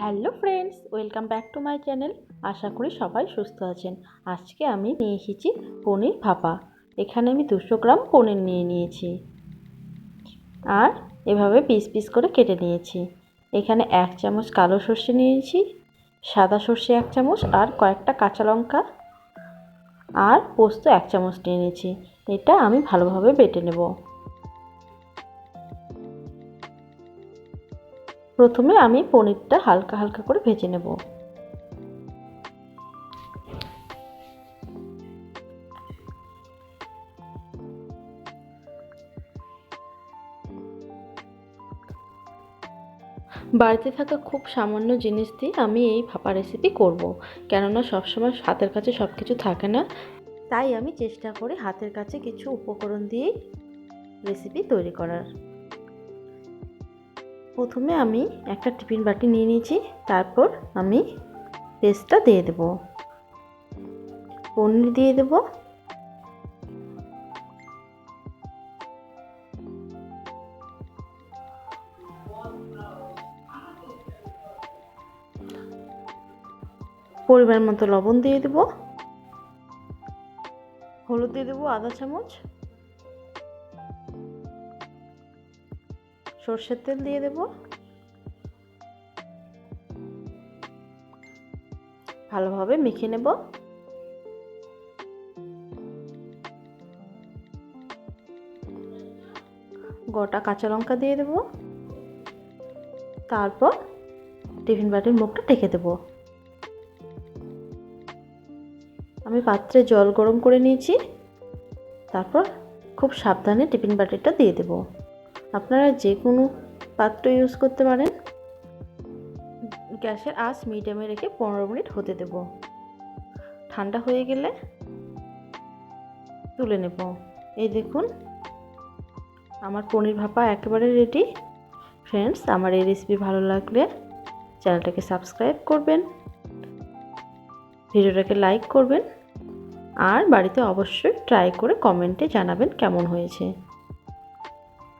Hello friends, welcome back to my channel. আশা করি সবাই সুস্থ আছেন। আজকে আমি নিয়ে এসেছি পনির ভাপা। এখানে আমি দুশো গ্রাম পনির নিয়ে নিয়েছি। আর এভাবে পিস পিস করে কেটে নিয়েছি। এখানে এক চামচ কালো সর্ষে নিয়েছি, সাদা সর্ষে এক চামচ আর কয়েকটা কাঁচা লঙ্কা আর পোস্ত এক চামচ নিয়ে নিয়েছি। এটা আমি ভালোভাবে বেটে নেব। প্রথমে আমি পনিরটা হালকা হালকা করে ভেজে নেব বাড়িতে থাকা খুব সামান্য জিনিস দিয়ে আমি এই ভাপা রেসিপি করব। কেননা সবসময় হাতের কাছে সব কিছু থাকে না তাই আমি চেষ্টা করি হাতের কাছে কিছু উপকরণ দিয়েই রেসিপি তৈরি করার প্রথমে আমি একটা টিফিন বাটি নিয়ে নিয়েছি, তারপর আমি পেস্টটা দিয়ে দেব। পনির দিয়ে দেব। পরিমাণ মতো লবণ দিয়ে দেব। হলুদ দিয়ে দেবো আধা চামচ। সর্ষের তেল দিয়ে দেব। ভালোভাবে মেখে নেব। গোটা কাঁচা লঙ্কা দিয়ে দেব। তারপর টিফিন বাটির মুখটা ঢেকে দেব। আমি পাত্রে জল গরম করে নিয়েছি। তারপর খুব সাবধানে টিফিন বাটিটা দিয়ে দেবো। আপনারা যে কোনো পাত্র ইউজ করতে পারেন। গ্যাসের আঁচ মিডিয়ামে রেখে পনেরো মিনিট হতে দেব। ঠান্ডা হয়ে গেলে তুলে নেব। এই দেখুন, আমার পনির ভাপা একেবারে রেডি ফ্রেন্ডস আমার এই রেসিপি ভালো লাগলে চ্যানেলটাকে সাবস্ক্রাইব করবেন, ভিডিওটাকে লাইক করবেন, আর বাড়িতে অবশ্যই ট্রাই করে কমেন্টে জানাবেন কেমন হয়েছে।